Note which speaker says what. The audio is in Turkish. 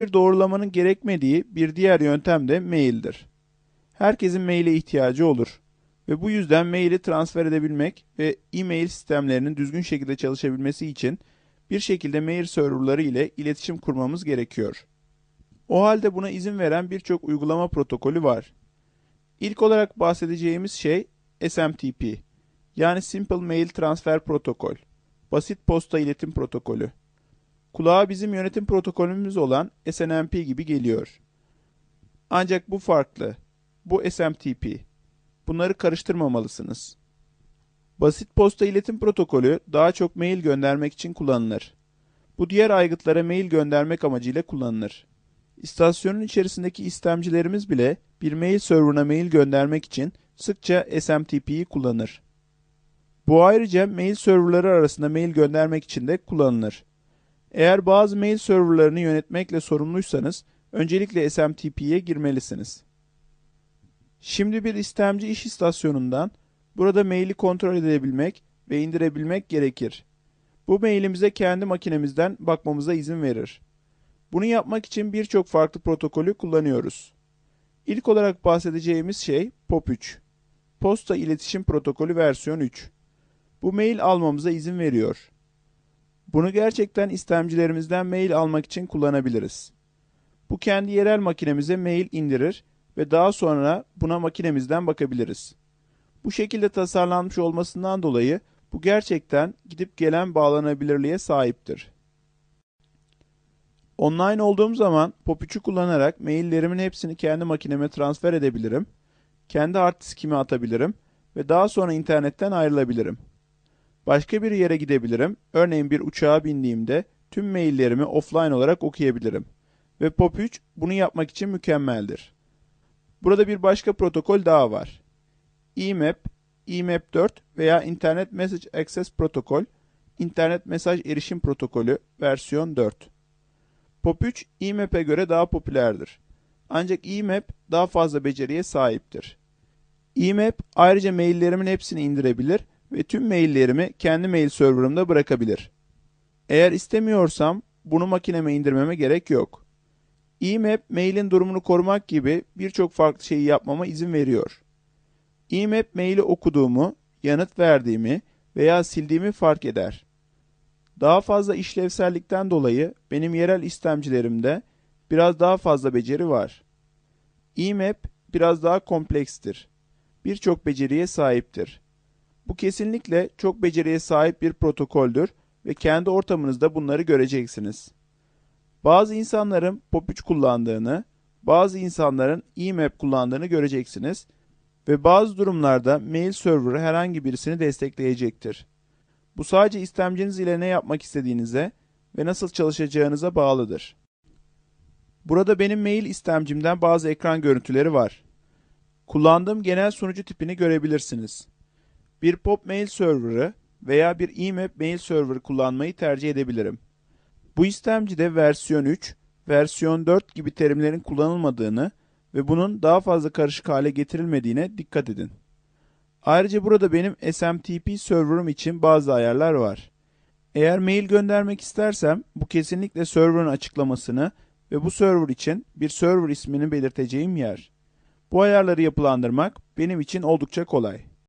Speaker 1: bir doğrulamanın gerekmediği bir diğer yöntem de maildir. Herkesin maile ihtiyacı olur ve bu yüzden maili transfer edebilmek ve e-mail sistemlerinin düzgün şekilde çalışabilmesi için bir şekilde mail serverları ile iletişim kurmamız gerekiyor. O halde buna izin veren birçok uygulama protokolü var. İlk olarak bahsedeceğimiz şey SMTP yani Simple Mail Transfer Protocol, basit posta iletim protokolü. Kulağa bizim yönetim protokolümüz olan SNMP gibi geliyor. Ancak bu farklı. Bu SMTP. Bunları karıştırmamalısınız. Basit posta iletim protokolü daha çok mail göndermek için kullanılır. Bu diğer aygıtlara mail göndermek amacıyla kullanılır. İstasyonun içerisindeki istemcilerimiz bile bir mail serverına mail göndermek için sıkça SMTP'yi kullanır. Bu ayrıca mail serverları arasında mail göndermek için de kullanılır. Eğer bazı mail serverlarını yönetmekle sorumluysanız, öncelikle SMTP'ye girmelisiniz. Şimdi bir istemci iş istasyonundan burada maili kontrol edebilmek ve indirebilmek gerekir. Bu mailimize kendi makinemizden bakmamıza izin verir. Bunu yapmak için birçok farklı protokolü kullanıyoruz. İlk olarak bahsedeceğimiz şey POP3. Posta İletişim Protokolü versiyon 3. Bu mail almamıza izin veriyor. Bunu gerçekten istemcilerimizden mail almak için kullanabiliriz. Bu kendi yerel makinemize mail indirir ve daha sonra buna makinemizden bakabiliriz. Bu şekilde tasarlanmış olmasından dolayı bu gerçekten gidip gelen bağlanabilirliğe sahiptir. Online olduğum zaman Pop3'ü kullanarak maillerimin hepsini kendi makineme transfer edebilirim, kendi hard diskime atabilirim ve daha sonra internetten ayrılabilirim. Başka bir yere gidebilirim. Örneğin bir uçağa bindiğimde tüm maillerimi offline olarak okuyabilirim. Ve POP3 bunu yapmak için mükemmeldir. Burada bir başka protokol daha var. IMAP, IMAP 4 veya Internet Message Access Protocol, İnternet Mesaj Erişim Protokolü versiyon 4. POP3 IMAP'e göre daha popülerdir. Ancak IMAP daha fazla beceriye sahiptir. IMAP ayrıca maillerimin hepsini indirebilir ve tüm maillerimi kendi mail serverımda bırakabilir. Eğer istemiyorsam bunu makineme indirmeme gerek yok. IMAP mailin durumunu korumak gibi birçok farklı şeyi yapmama izin veriyor. IMAP maili okuduğumu, yanıt verdiğimi veya sildiğimi fark eder. Daha fazla işlevsellikten dolayı benim yerel istemcilerimde biraz daha fazla beceri var. IMAP biraz daha komplekstir. Birçok beceriye sahiptir. Bu kesinlikle çok beceriye sahip bir protokoldür ve kendi ortamınızda bunları göreceksiniz. Bazı insanların POP3 kullandığını, bazı insanların IMAP kullandığını göreceksiniz ve bazı durumlarda mail server herhangi birisini destekleyecektir. Bu sadece istemciniz ile ne yapmak istediğinize ve nasıl çalışacağınıza bağlıdır. Burada benim mail istemcimden bazı ekran görüntüleri var. Kullandığım genel sunucu tipini görebilirsiniz. Bir POP mail server'ı veya bir IMAP mail server kullanmayı tercih edebilirim. Bu istemcide versiyon 3, versiyon 4 gibi terimlerin kullanılmadığını ve bunun daha fazla karışık hale getirilmediğine dikkat edin. Ayrıca burada benim SMTP server'ım için bazı ayarlar var. Eğer mail göndermek istersem bu kesinlikle server'ın açıklamasını ve bu server için bir server ismini belirteceğim yer. Bu ayarları yapılandırmak benim için oldukça kolay.